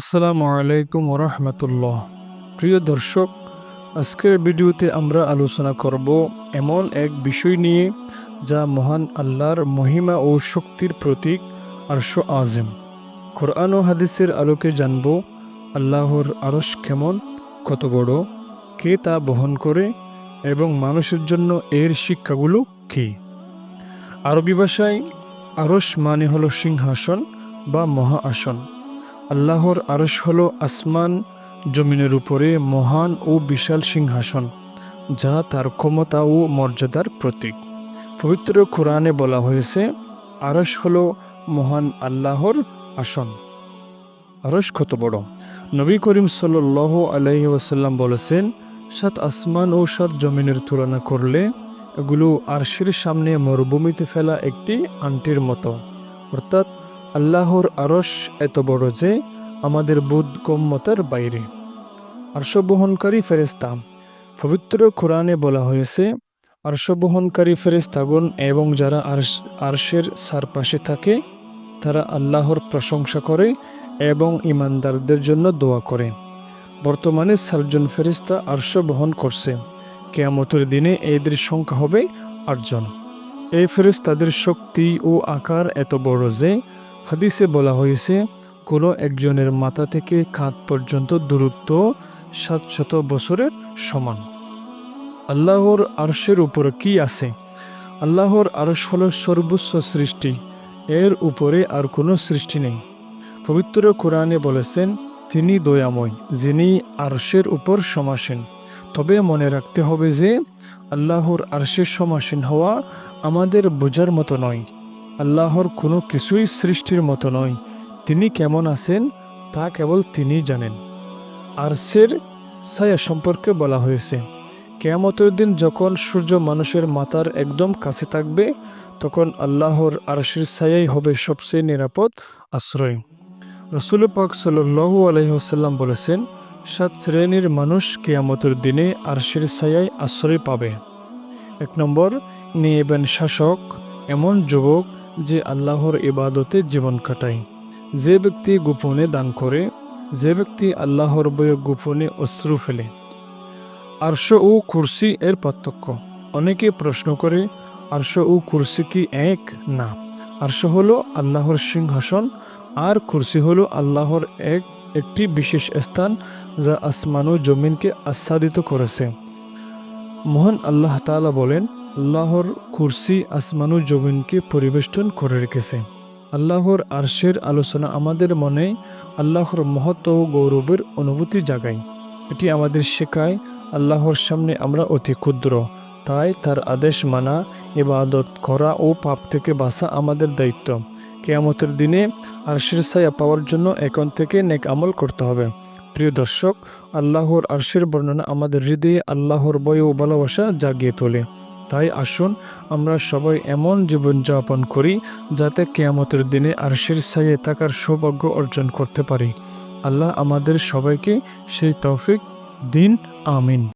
আসসালামু আলাইকুম ওরহমতুল্লাহ। প্রিয় দর্শক, আজকের ভিডিওতে আমরা আলোচনা করব এমন এক বিষয় নিয়ে যা মহান আল্লাহর মহিমা ও শক্তির প্রতীক আরশো আজম কোরআন ও হাদিসের আলোকে জানব আল্লাহর আরশ কেমন, কত বড়, কে তা বহন করে এবং মানুষের জন্য এর শিক্ষাগুলো কী? আরবি ভাষায় আরশ মানে হলো সিংহাসন বা মহা আসন আল্লাহর আরশ হল আসমান, জমিনের উপরে মহান ও বিশাল সিংহাসন, যা তার ক্ষমতা ও মর্যাদার প্রতীক। পবিত্র কোরআনে বলা হয়েছে, আরশ হল মহান আল্লাহর আসন। আরশ কত বড়? নবী করিম সাল আলহি ওয়াসাল্লাম বলেছেন, সাত আসমান ও সাত জমিনের তুলনা করলে এগুলো আরশের সামনে মরুভূমিতে ফেলা একটি আন্টির মতো। অর্থাৎ আল্লাহর আরশ এত বড় যে আমাদের বোধগম্যতার বাইরে। আরশবহনকারী ফেরেস্তা পবিত্র কোরআনে বলা হয়েছে, আরশবহনকারী ফেরেস্তাগণ এবং যারা আরশ, আরশের চারপাশে থাকে, তারা আল্লাহর প্রশংসা করে এবং ইমানদারদের জন্য দোয়া করে। বর্তমানে সাতজন ফেরিস্তা আরশ বহন করছে। কেয়ামতের দিনে এদের সংখ্যা হবে আটজন। এই ফেরিস্তাদের শক্তি ও আকার এত বড় যে হাদিসে বলা হয়েছে, কোনো একজনের মাথা থেকে খাত পর্যন্ত দূরত্ব সাতশত বছরের সমান। আল্লাহর আরশের উপর কি আছে? আল্লাহর আরশ হল সর্বোচ্চ সৃষ্টি, এর উপরে আর কোনো সৃষ্টি নেই। পবিত্র কোরআনে বলেছেন, তিনি দয়াময়, যিনি আরশের উপর সমাসীন। তবে মনে রাখতে হবে যে, আল্লাহর আরশের সমাসীন হওয়া আমাদের বোঝার মতো নয়। আল্লাহর কোনো কিছুই সৃষ্টির মতো নয়। তিনি কেমন আছেন, তা কেবল তিনি জানেন। আরশের ছায়া সম্পর্কে বলা হয়েছে, কেয়ামতের দিন যখন সূর্য মানুষের মাথার একদম কাছে থাকবে, তখন আল্লাহর আরশের ছায়াই হবে সবচেয়ে নিরাপদ আশ্রয়। রসুল পাক সাল্লু আলহিহাসাল্লাম বলেছেন, সাত শ্রেণির মানুষ কেয়ামতের দিনে আরশের ছায়ায় আশ্রয় পাবে। এক নম্বর নিয়েবেন শাসক, এমন যুবক যে আল্লাহর ইবাদতে জীবন কাটায়। যে ব্যক্তি গোপনে দান করে, যে ব্যক্তি আল্লাহর বয়ে গোপনে অশ্রু ফেলে। আরশ ও কুরসি এর পার্থক্য। অনেকে প্রশ্ন করে, আরশ ও কুরসি কি এক? না। আরশ হলো আল্লাহর সিংহাসন, আর কুরসি হলো আল্লাহর এক, একটি বিশেষ স্থান যা আসমান ও জমিনকে আচ্ছাদিত করেছে। মহান আল্লাহ তালা বলেন আল্লাহর কুরসি আসমানু জমিনকে পরিবেষ্টন করে রেখেছে। আল্লাহর আরশের আলোচনা আমাদের মনে আল্লাহর মহত্ব ও গৌরবের অনুভূতি জাগায়। এটি আমাদের শেখায়, আল্লাহর সামনে আমরা অতি ক্ষুদ্র, তাই তার আদেশ মানা, ইবাদত করা ও পাপ থেকে বাঁচা আমাদের দায়িত্ব। কেয়ামতের দিনে আরশের ছায়া পাওয়ার জন্য এখন থেকে নেক আমল করতে হবে। প্রিয় দর্শক, আল্লাহর আরশের বর্ণনা আমাদের হৃদয়ে আল্লাহর বয় ও ভালোবাসা জাগিয়ে তোলে। তাই আসুন আমরা সবাই এমন জীবনযাপন করি যাতে কেয়ামতের দিনে আরশের সাইয়ে থাকার সৌভাগ্য অর্জন করতে পারি। আল্লাহ আমাদের সবাইকে সেই তৌফিক দিন, আমিন।